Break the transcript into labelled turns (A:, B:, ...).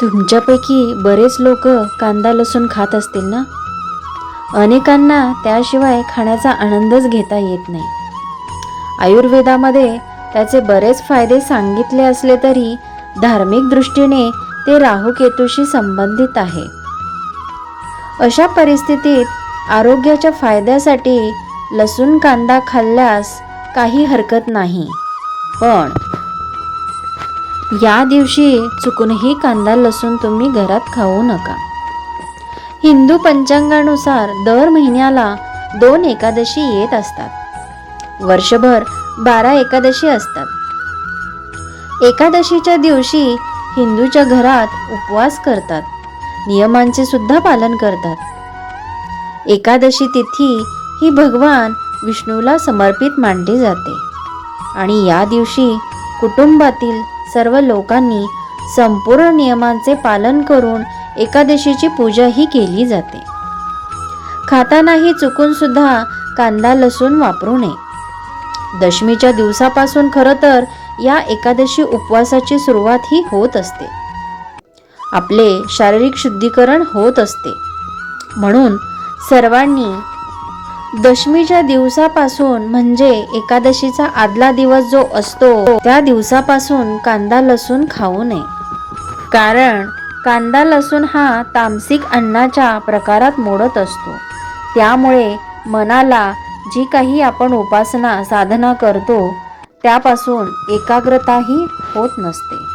A: तुमच्यापैकी बरेच लोक कांदा लसूण खात असतील ना? अनेकांना त्याशिवाय खाण्याचा आनंदच घेता येत नाही. आयुर्वेदामध्ये त्याचे बरेच फायदे सांगितले असले तरी धार्मिक दृष्टीने ते राहुकेतूशी संबंधित आहे. अशा परिस्थितीत आरोग्याच्या फायद्यासाठी लसूण कांदा खाल्ल्यास काही हरकत नाही. पण या दिवशी चुकूनही कांदा लसूण तुम्ही घरात खाऊ नका. हिंदू पंचांगानुसार दर महिन्याला दोन एकादशी येत असतात. वर्षभर बारा एकादशी असतात. एकादशीच्या दिवशी हिंदूच्या घरात उपवास करतात. नियमांचे सुद्धा पालन करतात. एकादशी तिथी ही भगवान विष्णूला समर्पित मानली जाते. आणि या दिवशी कुटुंबातील सर्व लोकांनी संपूर्ण नियमांचे पालन करून एकादशीची पूजाही केली जाते. खातानाही चुकून सुद्धा कांदा लसूण वापरू नये. दशमीच्या दिवसापासून खरं तर या एकादशी उपवासाची सुरुवात ही होत असते. आपले शारीरिक शुद्धीकरण होत असते. म्हणून सर्वांनी दशमीच्या दिवसापासून म्हणजे एकादशीचा आदला दिवस जो असतो त्या दिवसापासून कांदा लसूण खाऊ नये. कारण कांदा लसूण हा तामसिक अन्नाच्या प्रकारात मोडत असतो. त्यामुळे मनाला जी काही आपण उपासना साधना करतो त्यापासून एकाग्रताही होत नसते.